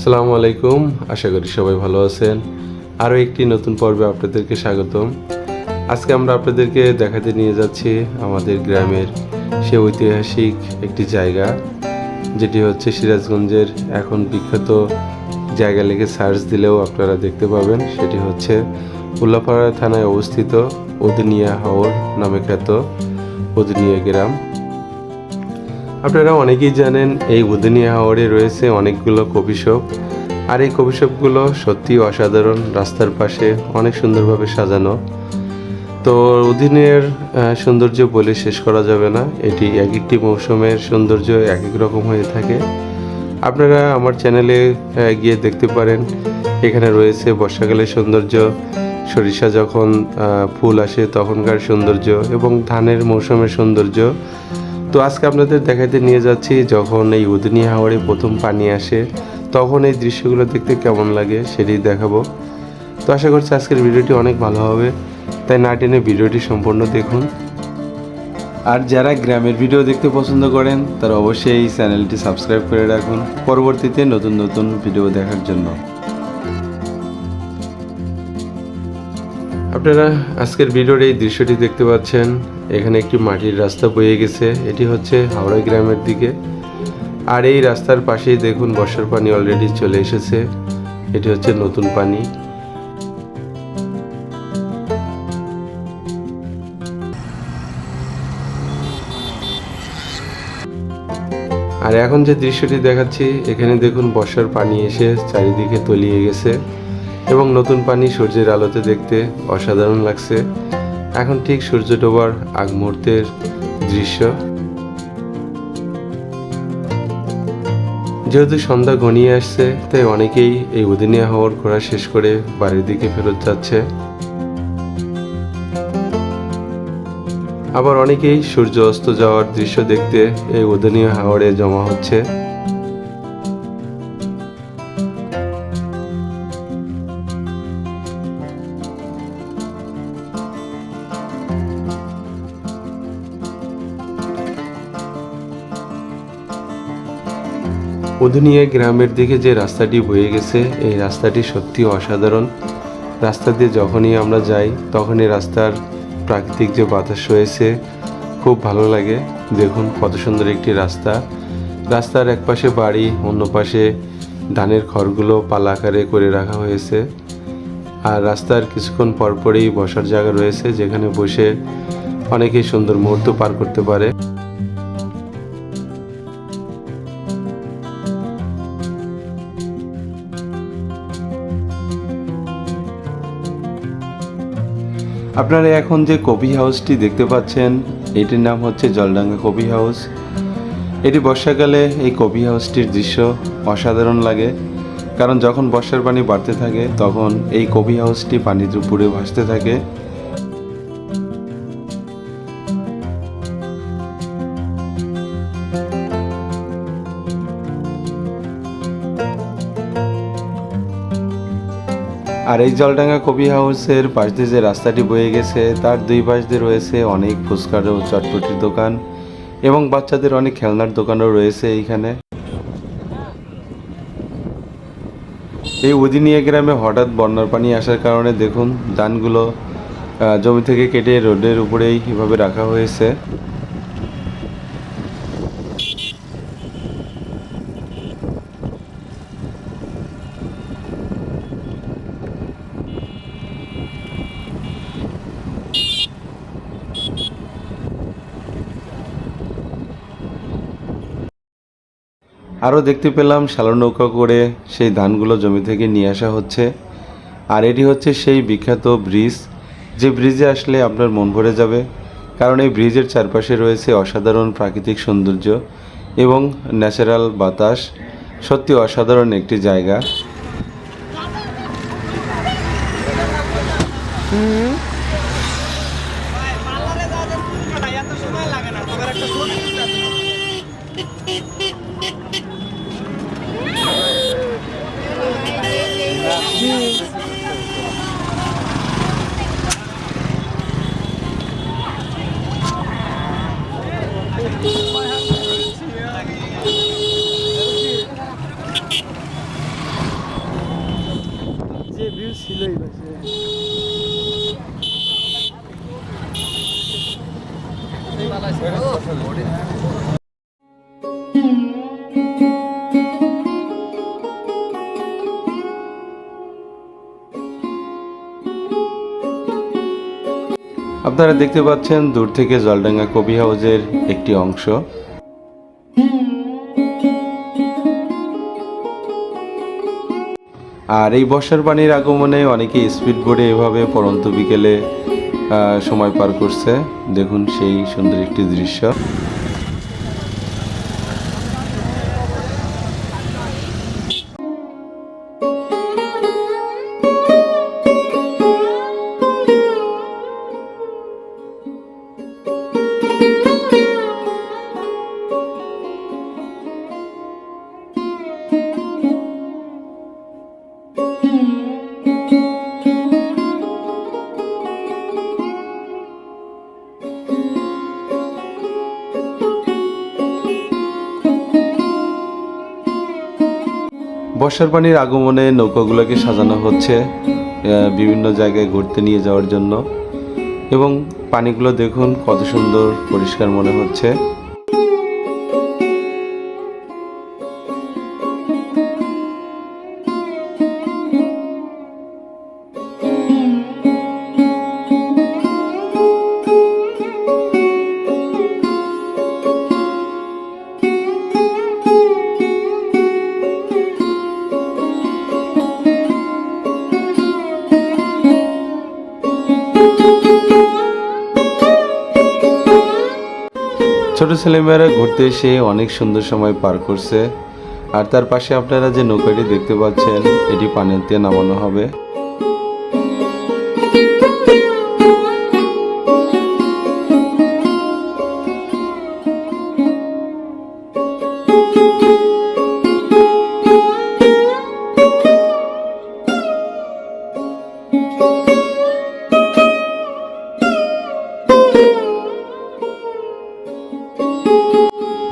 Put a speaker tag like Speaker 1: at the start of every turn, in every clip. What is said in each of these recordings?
Speaker 1: আসসালামু আলাইকুম। আশা করি সবাই ভালো আছেন। আরও একটি নতুন পর্বে আপনাদেরকে স্বাগতম। আজকে আমরা আপনাদেরকে দেখাতে নিয়ে যাচ্ছি আমাদের গ্রামের সে ঐতিহাসিক একটি জায়গা, যেটি হচ্ছে সিরাজগঞ্জের এখন বিখ্যাত জায়গা লেগে সার্চ দিলেও আপনারা দেখতে পাবেন। সেটি হচ্ছে উল্লাপাড়া থানায় অবস্থিত উদনিয়া হাওর নামে খ্যাত উদনিয়া গ্রাম। আপনারা অনেকেই জানেন, এই উদনিয়া হাওড়ে রয়েছে অনেকগুলো কফি শপ। আর এই কফি শপগুলো সত্যি অসাধারণ, রাস্তার পাশে অনেক সুন্দরভাবে সাজানো। তো উদিনের সৌন্দর্য বলে শেষ করা যাবে না। এটি এক একটি মৌসুমের সৌন্দর্য এক এক রকম হয়ে থাকে। আপনারা আমার চ্যানেলে গিয়ে দেখতে পারেন, এখানে রয়েছে বর্ষাকালের সৌন্দর্য। সরিষা যখন ফুল আসে তখনকার সৌন্দর্য এবং ধানের মৌসুমের সৌন্দর্য। তো আজকে আপনাদের দেখাতে নিয়ে যাচ্ছি, যখন এই উদনি হাওড়ে প্রথম পানি আসে, তখন এই দৃশ্যগুলো দেখতে কেমন লাগে সেটি দেখাবো। তো আশা করছি আজকের ভিডিওটি অনেক ভালো হবে, তাই না টেনে ভিডিওটি সম্পূর্ণ দেখুন। আর যারা গ্রামের ভিডিও দেখতে পছন্দ করেন, তারা অবশ্যই এই চ্যানেলটি সাবস্ক্রাইব করে রাখুন। পরবর্তীতে নতুন নতুন ভিডিও দেখার জন্য। আপনারা আজকের ভিডিওর এই দৃশ্যটি দেখতে পাচ্ছেন। এখানে একটি মাটির রাস্তা বয়ে গেছে। এটি হচ্ছে হাওড়া গ্রামের দিকে। আর এই রাস্তার পাশেই দেখুন, বর্ষার পানি অলরেডি চলে এসেছে। এটি হচ্ছে নতুন পানি। আর এখন যে দৃশ্যটি দেখাচ্ছি, এখানে দেখুন, বর্ষার পানি এসে চারিদিকে তলিয়ে গেছে। এবং নতুন পানি সূর্যের আলোতে দেখতে অসাধারণ লাগছে। এখন ঠিক সূর্য ডোবার আগ মুহূর্তের দৃশ্য। যেহেতু সন্ধ্যা ঘনিয়ে আসছে, তাই অনেকেই এই উদিনিয়া হাওয়ার ঘোরা শেষ করে বাড়ির দিকে ফেরত যাচ্ছে। আবার অনেকেই সূর্য অস্ত যাওয়ার দৃশ্য দেখতে এই উদনীয় হাওড়ে জমা হচ্ছে। উদনীয় গ্রামের দিকে যে রাস্তাটি বয়ে গেছে, এই রাস্তাটি সত্যি অসাধারণ। রাস্তা দিয়ে যখনই আমরা যাই, তখনই রাস্তার প্রাকৃতিক যে বাতাস রয়েছে, খুব ভালো লাগে। দেখুন কত সুন্দর একটি রাস্তা। রাস্তার এক পাশে বাড়ি, অন্য পাশে ধানের খড়গুলো পালা আকারে করে রাখা হয়েছে। আর রাস্তার কিছুক্ষণ পরপরই বসার জায়গা রয়েছে, যেখানে বসে অনেকেই সুন্দর মুহূর্ত পার করতে পারে। আপনারা এখন যে কফি হাউসটি দেখতে পাচ্ছেন, এটির নাম হচ্ছে জলডাঙ্গা কফি হাউস। এটি বর্ষাকালে এই কফি হাউসটির দৃশ্য অসাধারণ লাগে, কারণ যখন বর্ষার পানি বাড়তে থাকে, তখন এই কফি হাউসটি পানির উপরে ভাসতে থাকে। আর এই জলডাঙ্গা কবি হাউসের পাশ দিয়ে যে রাস্তাটি বয়ে গেছে, তার দুই পাশ দিয়ে রয়েছে অনেক ফুচকার ও চটপটির দোকান এবং বাচ্চাদের অনেক খেলনার দোকানও রয়েছে এইখানে। এই উদিনিয়া গ্রামে হঠাৎ বন্যার পানি আসার কারণে দেখুন, ধানগুলো জমি থেকে কেটে রোডের উপরেই এভাবে রাখা হয়েছে। আরও দেখতে পেলাম শালো নৌকা করে সেই ধানগুলো জমি থেকে নিয়ে আসা হচ্ছে। আর এটি হচ্ছে সেই বিখ্যাত ব্রিজ। যে ব্রিজে আসলে আপনার মন ভরে যাবে কারণ এই ব্রিজের চারপাশে রয়েছে অসাধারণ প্রাকৃতিক সৌন্দর্য এবং ন্যাচারাল বাতাস। সত্যি অসাধারণ একটি জায়গা। হুম।
Speaker 2: ব্রিজ ছিল এই পাশে।
Speaker 1: আপনারা দেখতে পাচ্ছেন দূর থেকে জলডাঙ্গা কবি হাউজের একটি অংশ। আর এই বর্ষার পানির আগমনে অনেকে স্পিড বোর্ডে এভাবে পরন্ত বিকেলে সময় পার করছে। দেখুন সেই সুন্দর একটি দৃশ্য। বর্ষার পানির আগমনে নৌকাগুলোকে সাজানো হচ্ছে বিভিন্ন জায়গায় ঘুরতে নিয়ে যাওয়ার জন্য। এবং পানিগুলো দেখুন কত সুন্দর পরিষ্কার মনে হচ্ছে। ছেলেমেয়েরা ঘুরতে এসে অনেক সুন্দর সময় পার করছে। আর তার পাশে আপনারা যে নৌকাটি দেখতে পাচ্ছেন, এটি পানিতে নামানো হবে।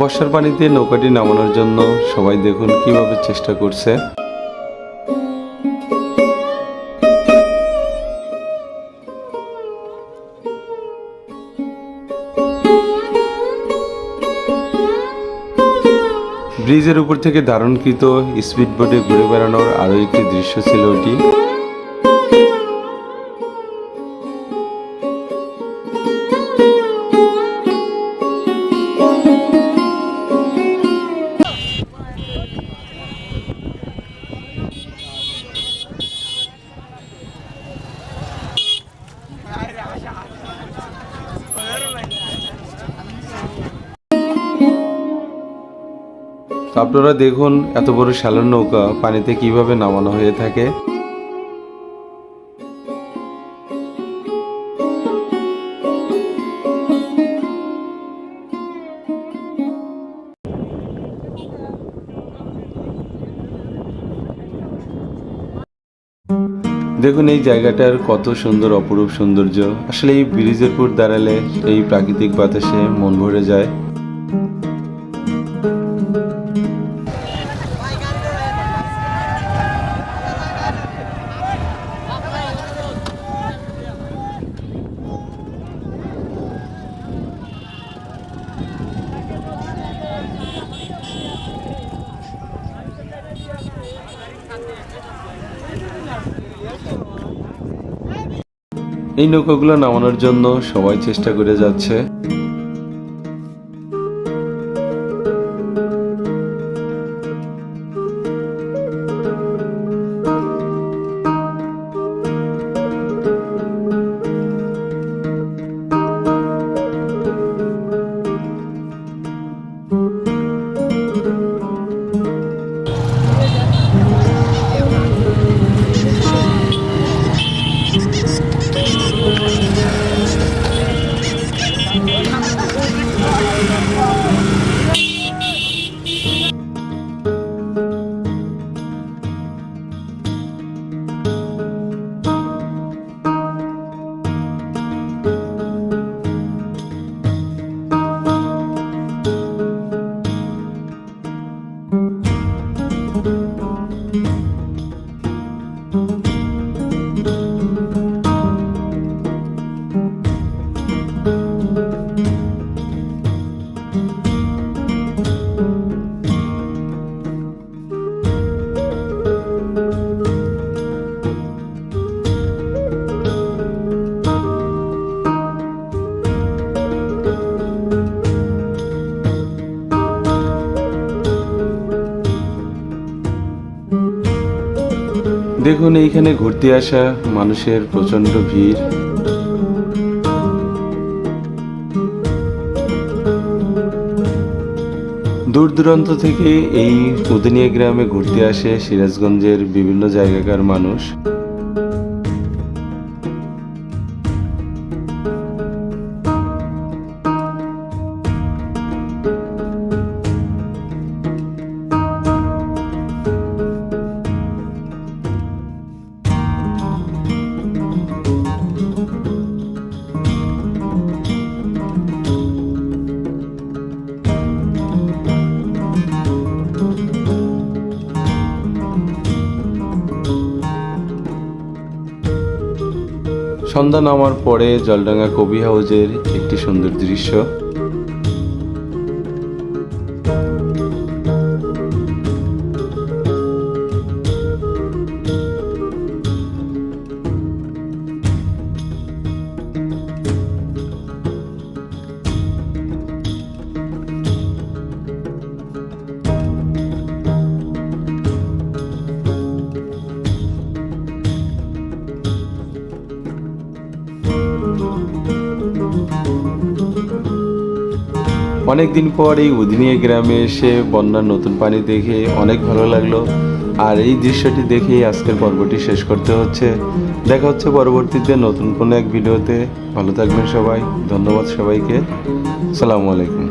Speaker 1: বর্ষার পানিতে নৌকাটি নামানোর জন্য সবাই দেখুন কীভাবে চেষ্টা করছে। ব্রিজের উপর থেকে ধারণকৃত স্পিড বোটে ঘুরে বেড়ানোর আরও একটি দৃশ্য ছিল ওটি আপনারা দেখুন এত বড় শ্যালোর নৌকা পানিতে কীভাবে নামানো হয়ে থাকে। দেখুন এই জায়গাটার কত সুন্দর, অপরূপ সৌন্দর্য। আসলে এই ব্রিজের উপর দাঁড়ালে এই প্রাকৃতিক বাতাসে মন ভরে যায়। এই নৌকাগুলো নামানোর জন্য সবাই চেষ্টা করে যাচ্ছে। দেখুন, এইখানে ঘুরতে আসা মানুষের প্রচণ্ড ভিড়। দূর দূরান্ত থেকে এই উদিনিয়া গ্রামে ঘুরতে আসে সিরাজগঞ্জের বিভিন্ন জায়গাকার মানুষ। সন্ধ্যা নামার পরে জলডাঙ্গা কবি হাউজের একটি সুন্দর দৃশ্য। অনেকদিন পর এই উদিনিয়া গ্রামে এসে বন্যার নতুন পানি দেখে অনেক ভালো লাগল। আর এই দৃশ্যটি দেখেই আজকের পর্বটি শেষ করতে হচ্ছে। দেখা হচ্ছে পরবর্তীতে নতুন কোনো এক ভিডিওতে। ভালো থাকবেন সবাই। ধন্যবাদ সবাইকে। সালামু আলাইকুম।